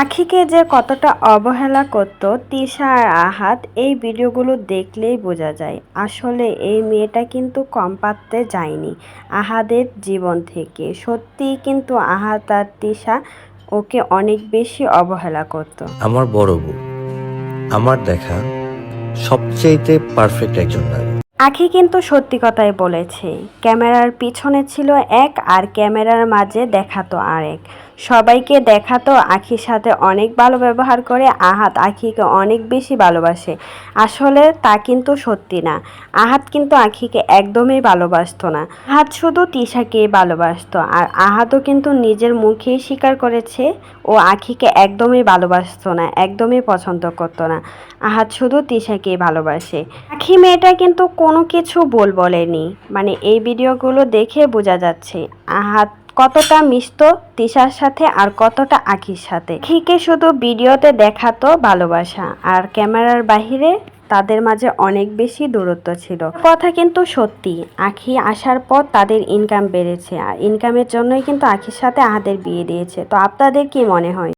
আখিকে যে কতটা অবহেলা করত তিশা আর আহাত এই ভিডিওগুলো দেখলেই বোঝা যায়। আসলে এই মেয়েটা কিন্তু কম পারতে যায়নি আহাদের জীবন থেকে। সত্যিই কিন্তু আহাত আর তিশা ওকে অনেক বেশি অবহেলা করত। আমার বড় বউ আমার দেখা সবচাইতে পারফেক্ট একজন নারী। আখি কিন্তু সত্যি কথাই বলেছে ক্যামেরার পিছনে ছিল এক আর ক্যামেরার মাঝে দেখাতো আরেক। সবাইকে দেখাতো আখির সাথে অনেক ভালো ব্যবহার করে, আহাত আখিকে অনেক বেশি ভালোবাসে। আসলে তা কিন্তু সত্যি না। আহাত কিন্তু আখিকে একদমই ভালোবাসতো না। আহাত শুধু তিশাকেই ভালোবাসতো আর আহাতও কিন্তু নিজের মুখেই স্বীকার করেছে, ও আখিকে একদমই ভালোবাসতো না, একদমই পছন্দ করতো না। আহাত শুধু তিশাকেই ভালোবাসে। আখি মেয়েটা কিন্তু কোনো কিছু বল বলেনি। মানে এই ভিডিওগুলো দেখে বোঝা যাচ্ছে, আহাত কতটা মিশত তিশার সাথে আর কতটা আখির সাথে। আখিকে শুধু ভিডিওতে দেখাতো ভালোবাসা, আর ক্যামেরার বাহিরে তাদের মাঝে অনেক বেশি দূরত্ব ছিল। কথা কিন্তু সত্যি, আখি আসার পর তাদের ইনকাম বেড়েছে, আর ইনকামের জন্যই কিন্তু আখির সাথে আহাদের বিয়ে দিয়েছে। তো আপনাদের কি মনে হয়?